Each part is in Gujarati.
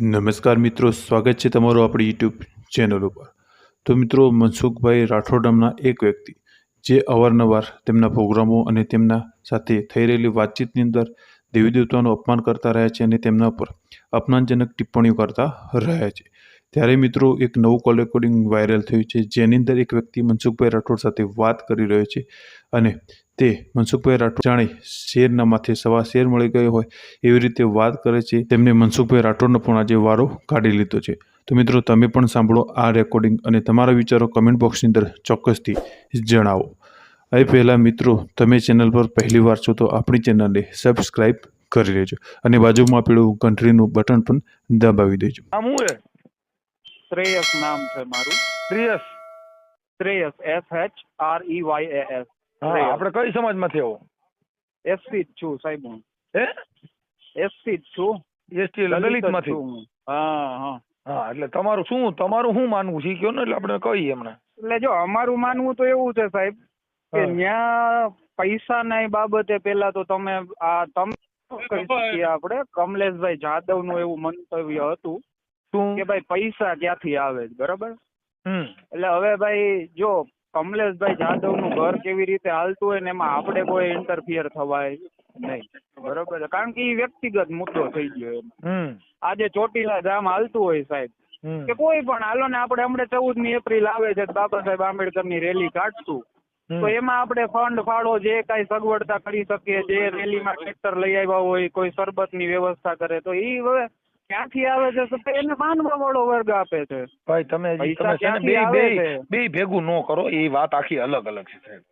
નમસ્કાર મિત્રો, સ્વાગત છે તમારું આપણી યુટ્યુબ ચેનલ ઉપર. તો મિત્રો, મનસુખભાઈ રાઠોડ નામના એક વ્યક્તિ જે અવારનવાર તેમના પ્રોગ્રામો અને તેમના સાથે થઈ રહેલી વાતચીતની અંદર દેવી દેવતાનું અપમાન કરતા રહ્યા છે અને તેમના પર અપમાનજનક ટિપ્પણીઓ કરતા રહ્યા છે. ત્યારે મિત્રો, એક નવું કોલ રેકોર્ડિંગ વાયરલ થયું છે. જેની અંદર એક વ્યક્તિ મનસુખભાઈ રાઠોડ સાથે વાત કરી રહ્યો છે અને તે મનસુખભાઈ રાઠોડ જાણે શેરના માથે સવા શેર મળી ગયો હોય એવી રીતે વાત કરે છે. તેમને મનસુખભાઈ રાઠોડનો પણ આજે વારો કાઢી લીધો છે. તો મિત્રો તમે પણ સાંભળો આ રેકોર્ડિંગ અને તમારા વિચારો કમેન્ટ બોક્સની અંદર ચોક્કસથી જણાવો. એ પહેલાં મિત્રો તમે ચેનલ પર પહેલી વાર છો તો આપણી ચેનલને સબસ્ક્રાઈબ કરી લેજો અને બાજુમાં આપેલું કન્ટ્રીનું બટન પણ દબાવી દેજો. શ્રેયસ નામ છે મારું. Shreyas. Shreyas S H R E Y S હા આપણે કઈ સમાજમાંથી આવો? એસસી જ છું સાહેબ હું. હે? એસસી જ છું. એસટી દલિત છું હા. હા હા. એટલે તમારું શું તમારું શું માનવું છે? કયો ને એટલે આપણે કહીએ એમને. એટલે જો અમારું માનવું તો એવું છે સાહેબ કે ત્યાં ન્યા પૈસા ના બાબતે પેલા તો તમે આ તમે શું કહી શકીએ આપણે? કમલેશભાઈ જાદવનું એવું મંતવ્ય હતું શું? કે ભાઈ પૈસા ક્યાંથી આવે બરાબર? હમ. એટલે હવે ભાઈ જો કમલેશભાઈ જાદવનું ઘર કેવી રીતે હાલતું હોય ને એમાં આપણે કોઈ ઇન્ટરફિયર થવાય નહીં. બરોબર છે? કારણ કે એ વ્યક્તિગત મુદ્દો થઈ ગયો એમ. આજે ચોટીલા જામ હાલતું હોય સાહેબ. કે કોઈ પણ હાલો ને આપણે હમણાં ચૌદમી એપ્રિલ આવે છે બાબા સાહેબ આંબેડકરની રેલી કાઢશું. તો એમાં આપણે ફંડ ફાળો જે કાંઈ સગવડતા કરી શકીએ જે રેલીમાં ટ્રેક્ટર લઈ આવ્યા હોય કોઈ શરબતની વ્યવસ્થા કરે તો એ હવે ક્યાંથી આવે છે? તો એને માનવા વાળો વર્ગ આપે છે. ભાઈ તમે તમે છે ને બે બે બે ભેગું નો કરો એ વાત આખી અલગ અલગ છે સાહેબ.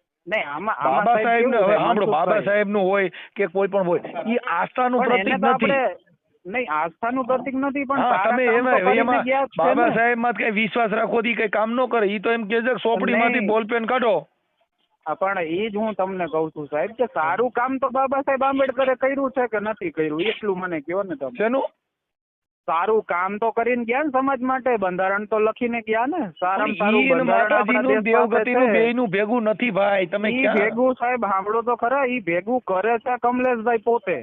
બાબા સાહેબ ને હવે સાંભળો બાબા સાહેબનું હોય કે કોઈ પણ હોય એ આસ્થાનું પ્રતીક નથી. નહીં આસ્થાનું પ્રતીક નથી પણ તમે એમાં કરીને એમાં ગયા જ છે બાબા સાહેબમાં કઈ વિશ્વાસ રાખો થી કઈ કામ ન કરે એ તો એમ કે છે સોપડી માંથી નહીં. બોલ પેન કાઢો. પણ એ જ હું તમને કહું છું સાહેબ કે સારું કામ તો બાબા સાહેબ આંબેડકરે કર્યું છે કે નથી કર્યું? એટલું મને કહો ને તમે. શેનું? સારું કામ તો કરીને ગયા ને સમાજ માટે બંધારણ તો લખીને ગયા ને. સારામાં સારું બંધારણ દેવગતિનું બેયનું ભેગું નથી ભાઈ. તમે ક્યાં ભેગું સાહેબ સાંભળો તો ખરા ઈ ભેગું કરે છે કમલેશભાઈ પોતે.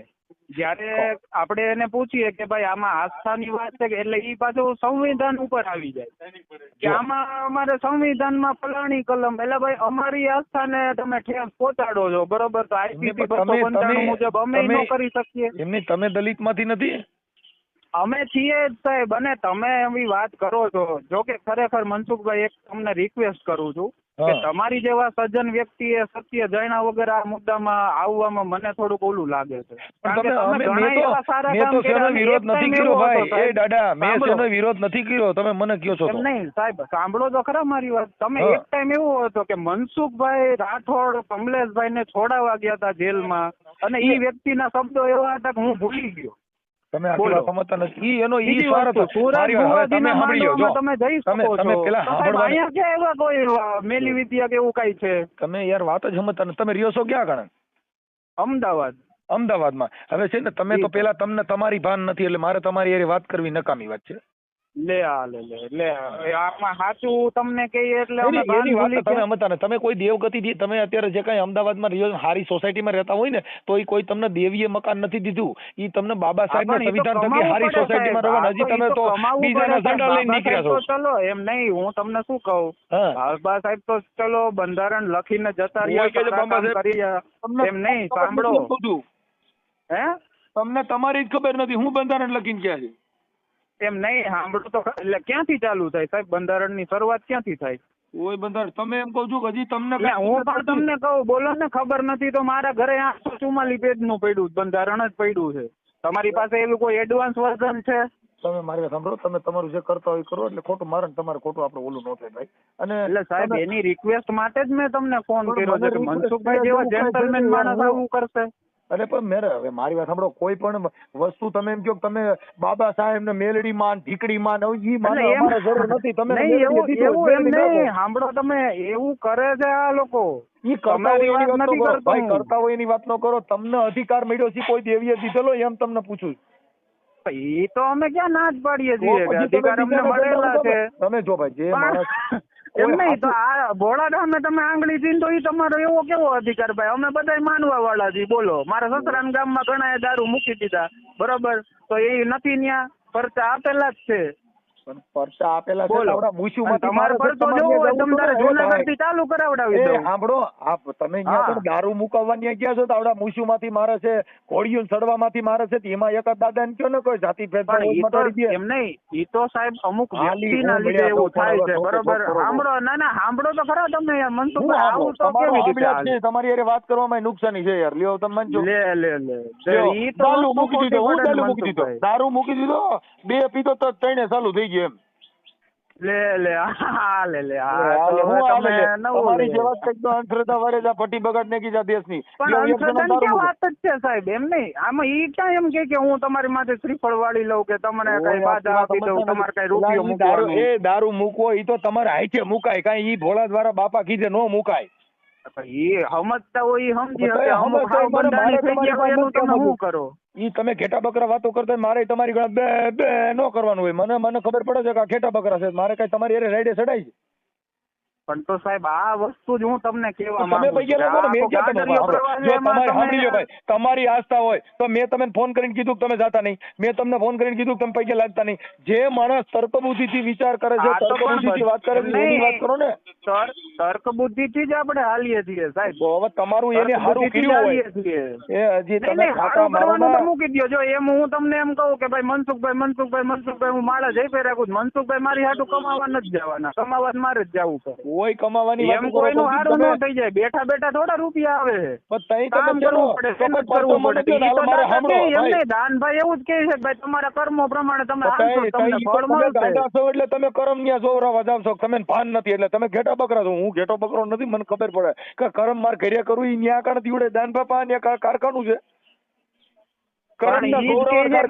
જ્યારે આપણે એને પૂછીએ કે ભાઈ આમાં આસ્થાની વાત છે કે એટલે ઈ પાછું સંવિધાન ઉપર આવી જાય. કે આમાં અમારે સંવિધાનમાં ફલાણી કલમ એટલે ભાઈ અમારી આસ્થાને તમે ઠેસ પહોંચાડો છો બરોબર? તો આઈપીસી બસો પંચાણું મુજબ અમે ન કરી શકીએ. એમની તમે દલિતમાંથી નથી? અમે છીએ જ સાહેબ અને તમે એવી વાત કરો છો. જો કે ખરેખર મનસુખભાઈ એક તમને રિક્વેસ્ટ કરું છું કે તમારી જેવા સજ્જન વ્યક્તિએ સત્ય જાણ્યા વગર આ મુદ્દામાં આવવામાં મને થોડુંક ઓલું લાગે છે. મેં વિરોધ નથી કર્યો ભાઈ. એ સાહેબ. દાદા મેં સાંભળો. વિરોધ નથી કર્યો? તમે મને કયો છો તો? નહીં સાહેબ સાંભળો તો ખરા મારી વાત. તમે એક ટાઈમ એવો હતો કે મનસુખભાઈ રાઠોડ કમલેશભાઈ ને છોડાવા ગયા હતા જેલમાં અને એ વ્યક્તિના શબ્દો એવા હતા કે હું ભૂલી ગયો. તમે આટલા સમજતા નથી ઈ એનો ઈ બીજી હતો મારી હવે તમે સાંભળી લો જો. તમે જઈ શકો છો. તમે પેલા સાંભળવા અહીંયા કે એવા કોઈ મેલી વિદ્યા કે એવું કઈ છે? તમે યાર વાત જ સમજતા નથી. તમે રહ્યો છો ક્યાં કણે અમદાવાદ. અમદાવાદમાં. હવે છે ને તમે તો પેલા તમને તમારી ભાન નથી એટલે મારે તમારી હારે વાત કરવી નકામી વાત છે. લે લે લે લે. આમાં સાચું તમને કહીએ એટલે અમે એની વાત તમે ગયા. સમજતા નથી તમે કોઈ દેવગતિ દી- તમે અત્યારે જે કાંઈ અમદાવાદમાં રિયલ હારી સારી સોસાયટીમાં રહેતા હોય ને તો એ કોઈ તમને દેવીય મકાન નથી દીધું. એ તમને બાબા સાહેબ સંવિધાન થકી સારી સોસાયટીમાં સાહેબ. હજી તમે તો બીજાના ઝંડા લઈને નીકળ્યા છો. ચલો એમ નહીં હું તમને શું કહું? હા. બાબા સાહેબ તો ચલો બંધારણ લખીને જતા રહ્યા એમ નહીં સાંભળો? હે? તમને તમારી જ ખબર નથી હું બંધારણ લખીને ક્યાં છે? એમ નહીં સાંભળો તો એટલે ક્યાંથી ચાલુ થાય સાહેબ? બંધારણની શરૂઆત ક્યાંથી થાય? ઓય બંધારણ તમે એમ કહો છો કે હજી તમને હું પણ તમને કહું બોલો ને ખબર નથી તો મારા ઘરે આઠસો ચુમ્માલીસ પેજનું પડ્યું બંધારણ જ પડ્યું છે. તમારી પાસે એવું કોઈ એડવાન્સ વર્ઝન છે? તમે મારી સાંભળો તમે તમારું જે કરતા હોય કરો એટલે ખોટું મારે તમારે ખોટું આપણે ઓલું ન થાય ભાઈ. અને એટલે સાહેબ એની રિક્વેસ્ટ માટે જ મેં તમને ફોન કર્યો છે કે મનસુખભાઈ જેવા જેન્ટલમેન માણસ આવું કરશે. અરે પણ મેરે હવે મારી વાત સાંભળો કોઈ પણ વસ્તુ તમે એમ કહો તમે બાબા સાહેબ ને મેલડી માં ઢીકડી માં ને ઈ માને અમારે જરૂર નથી. તમે એવું એમ નહીં સાંભળો તમે એવું કરે છે આ લોકો. ઈ કરતા હોય એની વાત ન કરો. ભાઈ કરતા હોય એની વાત ન કરો. તમને અધિકાર મળ્યો છે કોઈ દેવીએ દીધેલો એમ તમને પૂછું. એ તો અમે ક્યાં ના જ પાડીએ છીએ? તમે અધિકાર અમને મળેલા છે. તમે જો ભાઈ જે માણસ એમ નહીં તો આ ભોળા ગામે તમે આંગળી ચીંધો એ તમારો એવો કેવો અધિકાર ભાઈ? અમે બધાય માનવા વાળા છીએ બોલો. મારા સસરાના ગામમાં ઘણા દારૂ મૂકી દીધા. બરોબર? તો એ નથી ન્યા? પરચા આપેલા જ છે. પણ પરસા આપેલા છે આપડા આવડા માં તમારે તમે તારે પડે. એ જુનાગઢથી ચાલુ કરાવડાવી દઉં. સાંભળો આપ તમે અહીંયા પણ દારૂ મુકાવવા ત્યાં ગયા છો તો આવડા મૂછુંમાંથી મારે છે કોળિયું સડવા માંથી મારે છે તો એમાં એકાદ દાદા ને કયો ને કોઈ જાતિ ભેદ તો એમ નહીં એ તો સાહેબ અમુક વ્યક્તિ ના લીધે એવું થાય છે બરોબર. સાંભળો ના ના સાંભળો તો ખરા તમે મનસુખ આવું? તો કેવી રીતે જ. તમારી અરે વાત કરવામાં નુકસાની છે યાર લ્યો તમે મનજો. લે લે લે. એ તો મૂકી દીધો હું દારૂ મૂકી દીધો. દારૂ મૂકી દીધો બે પીતો તો ત્રણે ચાલુ થઈ ગયું. એમ લે લે હા લે લે હા તો હવે તમે. નવું તમારી જ તો અંધશ્રદ્ધા વાળે જ આ પટ્ટી બગાડ નાખી છે આ પણ ક્યાં મૂકે. વાત જ છે સાહેબ? એમ નહીં. આમાં ઈ ક્યાં એમ કે કે હું તમારી માથે શ્રીફળ વાળી લઉં કે તમને કઈ બાધા આપી દઉં તમારે કઈ. રૂપિયો દારૂ- મૂકવાનો એ દારૂ મૂકવો ઈ તો તમારે હાઈચે મુકાય. કઈ ઈ ભોળા દ્વારા બાપા કીધે નો મુકાય. એ સમજતા હોય ઈ સમજી શકે અમુક હાવ બંધાણી થઈ ગયા એનું તમે શું કરો? ઈ તમે ઘેટા બકરા વાતો કરતા હોય, મારે તમારી ગળા બે બે નો કરવાનું હોય. મને મને ખબર પડે છે કે આ ઘેટા બકરા છે. મારે કઈ તમારી અરે રાઈડે ચડાય છે? પણ તો સાહેબ આ વસ્તુ જ હું તમને કેવા કહેવા માંગુ છું તમારે આસ્થા હોય તો મેં તમને ફોન કરીને કીધું કે તમે જાતા નહીં. મેં તમને ફોન કરીને કીધું કે તમે પૈકી લાગતા નહીં. જે માણસ તર્કબુદ્ધિથી વિચાર કરે છે તર્કબુદ્ધિથી વાત કરે છે એની વાત કરો ને. તર્ક તર્ક બુદ્ધિથી જ આપણે હાલીએ છીએ સાહેબ. હવે તમારું એને સારું જ કર્યું હોય. એ હજી તમે ખાતા મારવાનું તો મૂકી દો જો એમ હું તમને એમ કહું કે ભાઈ મનસુખભાઈ મનસુખભાઈ મનસુખભાઈ હું માળા જઈ પે રાખું. મનસુખભાઈ મારી હાટું કમાવા નથી જવાના. કમાવા મારે જ જવું છે. કોઈ કમાવાની એમ કોઈનું હારું ન થઈ જાય. બેઠા બેઠા થોડા રૂપિયા આવે પણ કામ કરવું પડે મહેનત કરવું પડે. મને કહો ને, હાલો ઈ તો મારે દાદા સાંભળો, કહે, એમ ભાઈ. નહીં, દાનભાઈ એવું જ કહે છે ભાઈ તમારા કર્મો પ્રમાણે તમે તમને ફળ મળશે. એટલે તમે કર્મ ન્યા જોવરાવા જાવ છો. તમે ભાન નથી એટલે તમે ઘેટા બકરા છો. હું ઘેટો બકરો નથી મને ખબર પડે કે કર્મ માર ઘરે કરું ઈ ન્યા કારણ દીવડે. દાન બાપા ન્યા કારખાનું છે. પણ.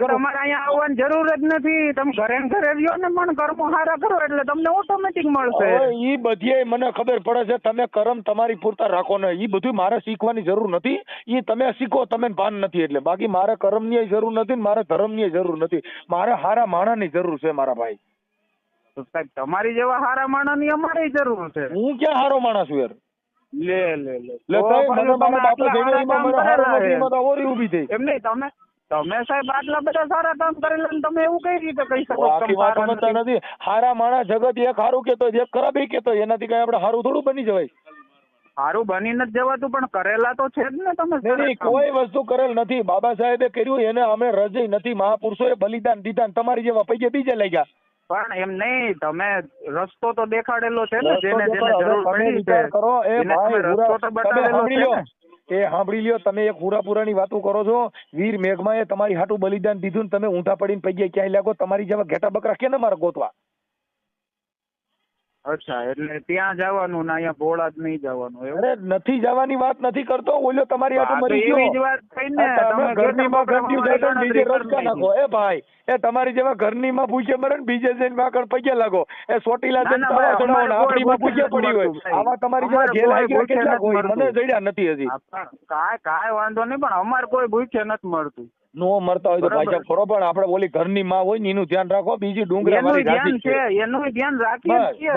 તમારે અહીંયા આવવાની જરૂર જ નથી. તમે ઘરે ઘરે રહ્યો ને પણ કર્મો સારા કરો એટલે તમને ઓટોમેટિક મળશે. હવે ઈ બધીય મને ખબર પડે છે તમે કરમ તમારી પૂરતા રાખો ને. ઈ બધું મારે શીખવાની જરૂર નથી. ઈ તમે શીખો તમે ભાન નથી એટલે. બાકી મારે કરમની જરૂર નથી ને મારે ધર્મની જરૂર નથી. મારે હારા માણાની જરૂર છે મારા ભાઈ. સાહેબ તમારી જેવા સારા માણસની અમારે જરૂર છે. હું ક્યાં હારો માણસ છું યાર? લે લે લે. લે તમે મને મારા બાપા એમાં મને હારો નથી. એમાં તો ઓરી ઊભી થઈ. એમ નહીં તમે તમે સાહેબ આટલા બધા સારા કામ કરેલા ને તમે એવું કઈ રીતે કહી શકો આખી વાત સમજતા નથી? હારા માણસ જગત એક હારું કેતો એક ખરાબ કેતો એનાથી કઈ આપણે હારું થોડું બની જવાય. સારું બની નથી જવાતું પણ કરેલા તો છે જ ને તમે નહીં. કોઈ વસ્તુ કરેલ નથી. બાબા સાહેબે કર્યું એને અમે રજઈ નથી મહાપુરુષોએ બલિદાન દીધા તમારી જેવા પૈકે બીજે લઈ ગયા. પણ એમ નહીં તમે રસ્તો તો દેખાડેલો છે ને જેને જેને જરૂર પડી છે કરો એ ભાઈ રસ્તો તો બતાડેલો છે એ સાંભળી લ્યો, તમે એક હુરાપુરાની વાતો કરો છો. વીર મેઘમાએ તમારી હાટું બલિદાન દીધું ને તમે ઊંધા પડીને પૈયા ક્યાંય લાગો, તમારી જેવા ઘેટા બકરા કે ને મારે ગોતવા? અચ્છા એટલે ત્યાં જવાનું ને અહીંયા ભોળા જ નહીં જવાનું એવું? અરે નથી જવાની વાત નથી કરતો ઓલો તમારી હાટું મરી ગયો એવી જ વાત થઈ ને તમે ઘરની માં ઘરની ઘંટી તો બીજે રસ્તા નાખો. એ ભાઈ એ તમારી જેવા ઘરની માં ભૂખે મરે ને બીજે જઈને વાકણ પગે લાગો. એ સોટીલા જઈને ભાઈ, ચડાવો ને અમારે કોઈ ભૂખે પડી હોય. આવા તમારી જેવા અમારે આવી કેટલા નથી હોય? મને. જડ્યા નથી હજી. કાય કાંઈ વાંધો નહીં પણ અમારે કોઈ ભૂખે નથી મળતું. નો મરતા હોય તો. ભાઈ ખરો પણ આપણે ઓલી ઘરની માં હોય ને એનું ધ્યાન રાખો બીજી ડુંગરા એનું ધ્યાન છે એનું ધ્યાન રાખીએ છીએ